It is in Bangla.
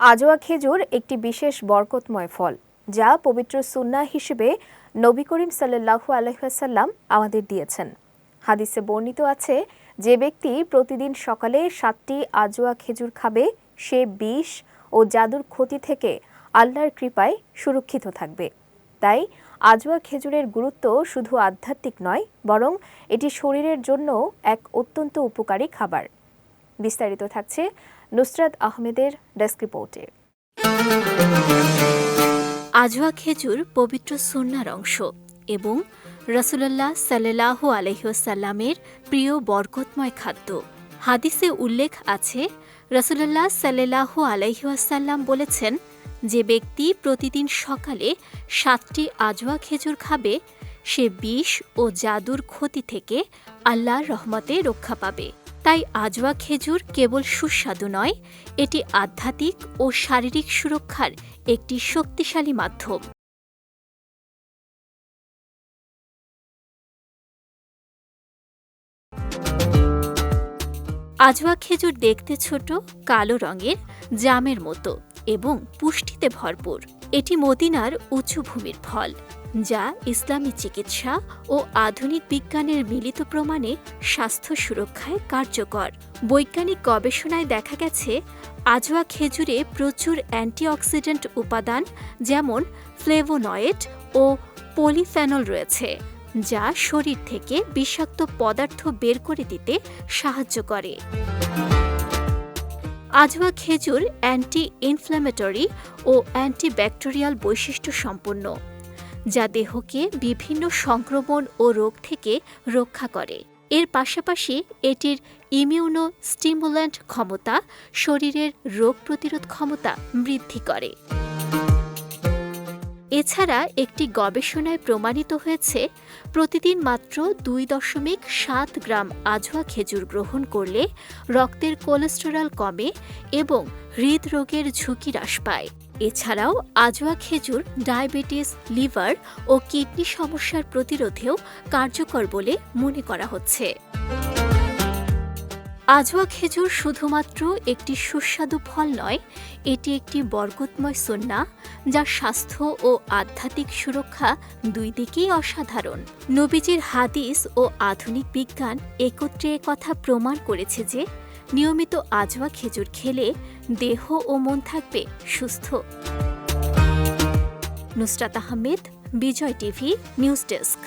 আজোয়া খেজুর একটি বিশেষ বরকতময় ফল, যা পবিত্র সুন্না হিসেবে নবী করিম সাল্লাহু আলহাসাল্লাম আমাদের দিয়েছেন। হাদিসে বর্ণিত আছে, যে ব্যক্তি প্রতিদিন সকালে সাতটি আজোয়া খেজুর খাবে, সে বিষ ও জাদুর ক্ষতি থেকে আল্লাহর কৃপায় সুরক্ষিত থাকবে। তাই আজোয়া খেজুরের গুরুত্ব শুধু আধ্যাত্মিক নয়, বরং এটি শরীরের জন্য এক অত্যন্ত উপকারী খাবার। বিস্তারিত থাকছে নুসরাত আহমেদের ডেস্ক রিপোর্টে। আজওয়া খেজুর পবিত্র সুন্নার অংশ এবং রসুল্লাহ সাল্লাহ আলহ্লামের প্রিয় বরকতময় খাদ্য। হাদিসে উল্লেখ আছে রসুল্লাহ সাল্লাহ আলহ্লাম বলেছেন, যে ব্যক্তি প্রতিদিন সকালে সাতটি আজওয়া খেজুর খাবে, সে বিষ ও জাদুর ক্ষতি থেকে আল্লাহর রহমতে রক্ষা পাবে। তাই আজওয়া খেজুর কেবল সুস্বাদু নয়, এটি আধ্যাত্মিক ও শারীরিক সুরক্ষার একটি শক্তিশালী মাধ্যম। আজওয়া খেজুর দেখতে ছোট, কালো রঙের, জামের মতো এবং পুষ্টিতে ভরপুর। এটি মদিনার উঁচু ভূমির ফল। যা ইসলামী চিকিৎসা ও আধুনিক বিজ্ঞানের মিলিত প্রমাণে স্বাস্থ্য সুরক্ষায় কার্যকর। বৈজ্ঞানিক গবেষণায় দেখা গেছে, আজোয়া খেজুরে প্রচুর অ্যান্টিঅক্সিডেন্ট উপাদান যেমন ফ্লেভোনয়েড ও পলিফেনল রয়েছে, যা শরীর থেকে বিষাক্ত পদার্থ বের করে দিতে সাহায্য করে। আজওয়া খেজুর অ্যান্টি ইনফ্ল্যামেটরি ও অ্যান্টিব্যাকটেরিয়াল বৈশিষ্ট্য সম্পন্ন। যা দেহকে বিভিন্ন সংক্রমণ ও রোগ থেকে রক্ষা করে। এর পাশাপাশি এটির ইমিউনো স্টিমুল্যান্ট ক্ষমতা শরীরের রোগ প্রতিরোধ ক্ষমতা বৃদ্ধি করে। এছাড়া একটি গবেষণায় প্রমাণিত হয়েছে, প্রতিদিন মাত্র দুই দশমিক সাত গ্রাম আজোয়া খেজুর গ্রহণ করলে রক্তের কোলেস্টেরল কমে এবং হৃদরোগের ঝুঁকি হ্রাস পায়। এছাড়াও আজোয়া খেজুর, ডায়াবেটিস, লিভার ও কিডনি সমস্যার প্রতিরোধেও কার্যকর বলে মনে করা হচ্ছে। আজোয়া খেজুর শুধুমাত্র একটি সুস্বাদু ফল নয়, এটি একটি বরকতময় সন্না যা স্বাস্থ্য ও আধ্যাত্মিক সুরক্ষা দুই দিকেই অসাধারণ। নবীজির হাদিস ও আধুনিক বিজ্ঞান একত্রে কথা প্রমাণ করেছে যে নিয়মিত আজওয়া খেজুর খেলে দেহ ও মন থাকবে সুস্থ। Nusrat Ahmed, Bijoy TV, news desk.